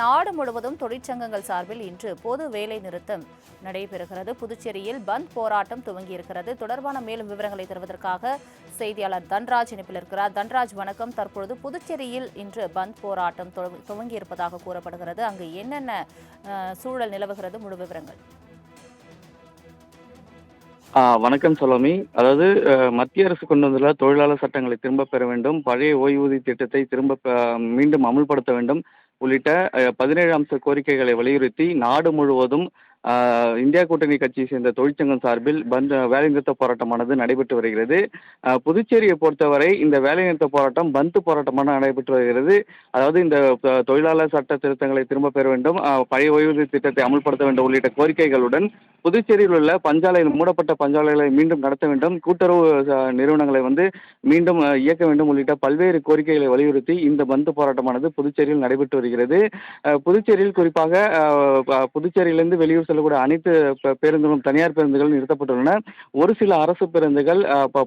நாடு முழுவதும் தொழிற்சங்கங்கள் சார்பில் இன்று பொது வேலை நிறுத்தம் நடைபெறுகிறது. புதுச்சேரியில் பந்த் போராட்டம் துவங்கியிருக்கிறது. தொடர்பான மேலும் விவரங்களை தருவதற்காக செய்தியாளர் தன்ராஜ் இணைப்பில் இருக்கிறார். தன்ராஜ் வணக்கம். தற்பொழுது புதுச்சேரியில் இன்று பந்த் போராட்டம் துவங்கியிருப்பதாக கூறப்படுகிறது. அங்கு என்னென்ன சூழல் நிலவுகிறது? முழு விவரங்கள். வணக்கம் சலோமி. அதாவது மத்திய அரசு கொண்டு வந்துள்ள தொழிலாளர் சட்டங்களை திரும்ப பெற வேண்டும். பழைய ஓய்வூதிய திட்டத்தை திரும்ப மீண்டும் அமுல்படுத்த வேண்டும். உள்ளிட்ட பதினேழு அம்ச கோரிக்கைகளை வலியுறுத்தி நாடு முழுவதும் இந்தியா கூட்டணி கட்சியை சேர்ந்த தொழிற்சங்கம் சார்பில் பந்த் வேலைநிறுத்த போராட்டமானது நடைபெற்று வருகிறது. புதுச்சேரியை பொறுத்தவரை இந்த வேலைநிறுத்த போராட்டம் பந்த் போராட்டமாக நடைபெற்று வருகிறது. அதாவது இந்த தொழிலாளர் சட்ட திருத்தங்களை திரும்ப பெற வேண்டும். பழைய ஓய்வூதிய திட்டத்தை அமல்படுத்த வேண்டும் உள்ளிட்ட கோரிக்கைகளுடன் புதுச்சேரியில் உள்ள பஞ்சாலையில் மூடப்பட்ட பஞ்சாலைகளை மீண்டும் நடத்த வேண்டும். கூட்டுறவு நிறுவனங்களை வந்து மீண்டும் இயக்க வேண்டும் உள்ளிட்ட பல்வேறு கோரிக்கைகளை வலியுறுத்தி இந்த பந்து போராட்டமானது புதுச்சேரியில் நடைபெற்று வருகிறது. புதுச்சேரியில் குறிப்பாக புதுச்சேரியிலிருந்து வெளியூர் செல்லக்கூடிய அனைத்து பேருந்துகளும் தனியார் பேருந்துகள் நிறுத்தப்பட்டுள்ளன. ஒரு சில அரசு பேருந்துகள்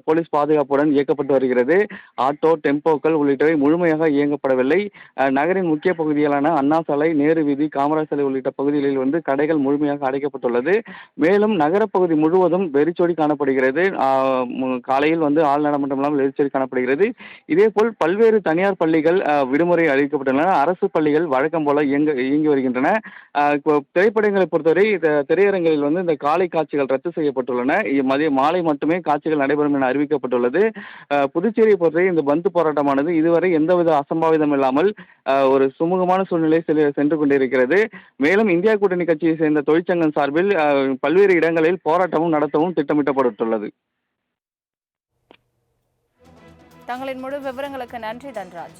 போலீஸ் பாதுகாப்புடன் இயக்கப்பட்டு வருகிறது. ஆட்டோ டெம்போக்கள் உள்ளிட்டவை முழுமையாக இயங்கப்படவில்லை. நகரின் முக்கிய பகுதிகளான அண்ணா சாலை நேரு வீதி காமராஜ் சாலை உள்ளிட்ட பகுதிகளில் வந்து கடைகள் முழுமையாக அடைக்கப்பட்டுள்ளது. மேலும் நகரப்பகுதி முழுவதும் வெறிச்சோடி காணப்படுகிறது. காலையில் வந்து ஆள் நடமாட்டம் இல்லாமல் வெறிச்சோடி காணப்படுகிறது. இதேபோல் பல்வேறு தனியார் பள்ளிகள் விடுமுறை அளிக்கப்பட்டுள்ளன அரசு பள்ளிகள் வழக்கம் போல இயங்க இயங்கி வருகின்றன. இப்போ திரைப்படங்களை பொறுத்தவரை இந்த திரையரங்களில் வந்து இந்த காலை காட்சிகள் ரத்து செய்யப்பட்டுள்ளன. மதிய மாலை மட்டுமே காட்சிகள் நடைபெறும் என அறிவிக்கப்பட்டுள்ளது. புதுச்சேரியை பொறுத்தவரை இந்த பந்து போராட்டமானது இதுவரை எந்தவித அசம்பாவிதம் இல்லாமல் ஒரு சுமூகமான சூழ்நிலை சென்று கொண்டிருக்கிறது. மேலும் இந்தியா கூட்டணி கட்சியை சேர்ந்த தொழிற்சங்கம் சார்பில் பல்வேறு இடங்களில் போராட்டமும் நடத்தவும் திட்டமிட்டப்பட்டுள்ளது தங்களின் முழு விவரங்களுக்கு நன்றி தன்ராஜ்.